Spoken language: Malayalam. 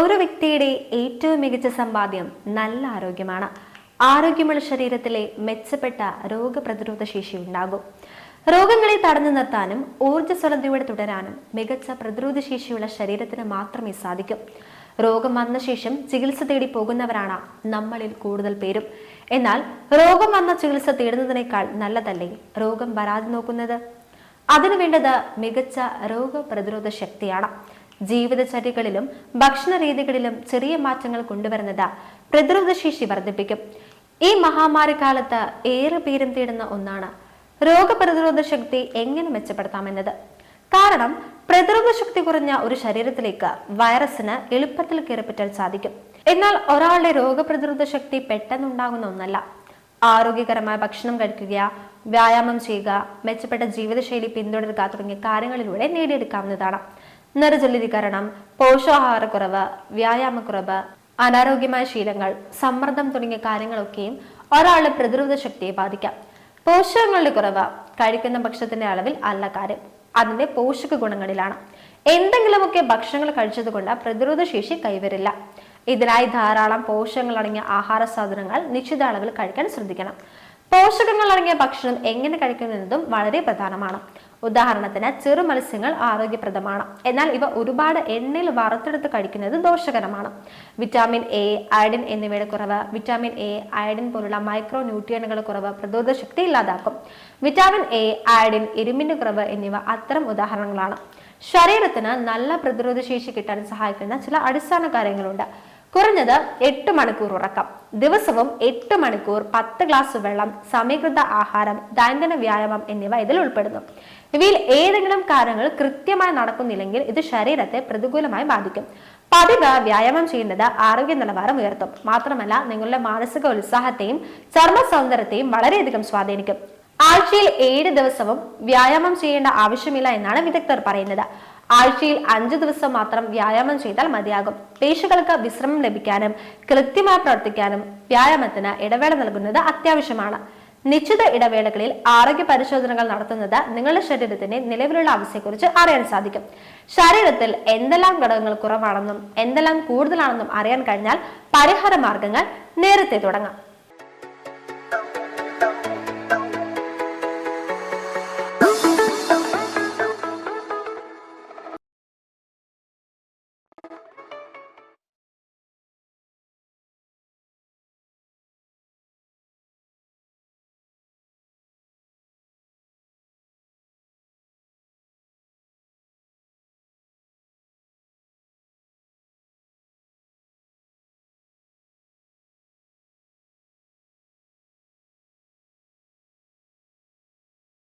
ഒരു വ്യക്തിയുടെ ഏറ്റവും മികച്ച സമ്പാദ്യം നല്ല ആരോഗ്യമാണ്. ആരോഗ്യമുള്ള ശരീരത്തിലെ മെച്ചപ്പെട്ട രോഗപ്രതിരോധ ശേഷി ഉണ്ടാകും. രോഗങ്ങളെ തടഞ്ഞു നിർത്താനും ഊർജസ്വലതയോടെ തുടരാനും മികച്ച പ്രതിരോധ ശേഷിയുള്ള ശരീരത്തിന് മാത്രമേ സാധിക്കും. രോഗം വന്ന ശേഷം ചികിത്സ തേടി പോകുന്നവരാണ് നമ്മളിൽ കൂടുതൽ പേരും. എന്നാൽ രോഗം വന്ന ചികിത്സ തേടുന്നതിനേക്കാൾ നല്ലതല്ലേ രോഗം വരാതെ നോക്കുന്നത്? അതിനു വേണ്ടത് മികച്ച രോഗപ്രതിരോധ ശക്തിയാണ്. ജീവിതചര്യകളിലും ഭക്ഷണ രീതികളിലും ചെറിയ മാറ്റങ്ങൾ കൊണ്ടുവരുന്നത് പ്രതിരോധശേഷി വർദ്ധിപ്പിക്കും. ഈ മഹാമാരി കാലത്ത് ഏറെ പേരും തേടുന്ന ഒന്നാണ് രോഗപ്രതിരോധ ശക്തി എങ്ങനെ മെച്ചപ്പെടുത്താമെന്നത്. കാരണം പ്രതിരോധ ശക്തി കുറഞ്ഞ ഒരു ശരീരത്തിലേക്ക് വൈറസിന് എളുപ്പത്തിൽ കയറിപ്പറ്റാൻ സാധിക്കും. എന്നാൽ ഒരാളുടെ രോഗപ്രതിരോധ ശക്തി പെട്ടെന്നുണ്ടാകുന്ന ഒന്നല്ല. ആരോഗ്യകരമായ ഭക്ഷണം കഴിക്കുക വ്യായാമം ചെയ്യുക മെച്ചപ്പെട്ട ജീവിതശൈലി പിന്തുടരുക തുടങ്ങിയ കാര്യങ്ങളിലൂടെ നേടിയെടുക്കാവുന്നതാണ്. നിറജലീകരണം പോഷകാഹാരക്കുറവ് വ്യായാമക്കുറവ് അനാരോഗ്യമായ ശീലങ്ങൾ സമ്മർദ്ദം തുടങ്ങിയ കാര്യങ്ങളൊക്കെയും ഒരാളുടെ പ്രതിരോധ ശക്തിയെ ബാധിക്കാം. പോഷകങ്ങളുടെ കുറവ് കഴിക്കുന്ന ഭക്ഷണത്തിന്റെ അളവിൽ അല്ല കാര്യം. അതിന്റെ പോഷക ഗുണങ്ങളിലാണ്. എന്തെങ്കിലുമൊക്കെ ഭക്ഷണങ്ങൾ കഴിച്ചതുകൊണ്ട് പ്രതിരോധ ശേഷി കൈവരില്ല. ഇതിനായി ധാരാളം പോഷകങ്ങൾ അടങ്ങിയ ആഹാര സാധനങ്ങൾ നിശ്ചിത അളവിൽ കഴിക്കാൻ ശ്രദ്ധിക്കണം. പോഷകങ്ങൾ അടങ്ങിയ ഭക്ഷണം എങ്ങനെ കഴിക്കുന്നതും വളരെ പ്രധാനമാണ്. ഉദാഹരണത്തിന് ചെറു മത്സ്യങ്ങൾ ആരോഗ്യപ്രദമാണ്. എന്നാൽ ഇവ ഒരുപാട് എണ്ണയിൽ വറുത്തെടുത്ത് കഴിക്കുന്നത് ദോഷകരമാണ്. വിറ്റാമിൻ എ അയഡിൻ എന്നിവയുടെ കുറവ് വിറ്റാമിൻ എ അയഡിൻ പോലുള്ള മൈക്രോ ന്യൂട്രിയനുകളുടെ കുറവ് പ്രതിരോധ ശക്തി ഇല്ലാതാക്കും. വിറ്റാമിൻ എ അയഡിൻ ഇരുമ്പിന്റെ കുറവ് എന്നിവ അത്തരം ഉദാഹരണങ്ങളാണ്. ശരീരത്തിന് നല്ല പ്രതിരോധ ശേഷി കിട്ടാൻ സഹായിക്കുന്ന ചില അടിസ്ഥാന കാര്യങ്ങളുണ്ട്. കുറഞ്ഞത് എട്ട് മണിക്കൂർ ഉറക്കം. ദിവസവും എട്ട് മണിക്കൂർ പത്ത് ഗ്ലാസ് വെള്ളം സമീകൃത ആഹാരം ദൈനംദിന വ്യായാമം എന്നിവ ഇതിൽ ഉൾപ്പെടുന്നു. ഇവയിൽ ഏതെങ്കിലും കാര്യങ്ങൾ കൃത്യമായി നടക്കുന്നില്ലെങ്കിൽ ഇത് ശരീരത്തെ പ്രതികൂലമായി ബാധിക്കും. പതിവ് വ്യായാമം ചെയ്യുന്നത് ആരോഗ്യ നിലവാരം ഉയർത്തും. മാത്രമല്ല നിങ്ങളുടെ മാനസിക ഉത്സാഹത്തെയും ചർമ്മ സൗന്ദര്യത്തെയും വളരെയധികം സ്വാധീനിക്കും. ആഴ്ചയിൽ ഏഴ് ദിവസവും വ്യായാമം ചെയ്യേണ്ട ആവശ്യമില്ല എന്നാണ് വിദഗ്ധർ പറയുന്നത്. ആഴ്ചയിൽ അഞ്ചു ദിവസം മാത്രം വ്യായാമം ചെയ്താൽ മതിയാകും. പേശികൾക്ക് വിശ്രമം ലഭിക്കാനും കൃത്യമായി പ്രവർത്തിക്കാനും വ്യായാമത്തിന് ഇടവേള നൽകുന്നത് അത്യാവശ്യമാണ്. നിശ്ചിത ഇടവേളകളിൽ ആരോഗ്യ പരിശോധനകൾ നടത്തുന്നത് നിങ്ങളുടെ ശരീരത്തിന്റെ നിലവിലുള്ള അവസ്ഥയെക്കുറിച്ച് അറിയാൻ സാധിക്കും. ശരീരത്തിൽ എന്തെല്ലാം ഘടകങ്ങൾ കുറവാണെന്നും എന്തെല്ലാം കൂടുതലാണെന്നും അറിയാൻ കഴിഞ്ഞാൽ പരിഹാര മാർഗങ്ങൾ നേരത്തെ തുടങ്ങാം.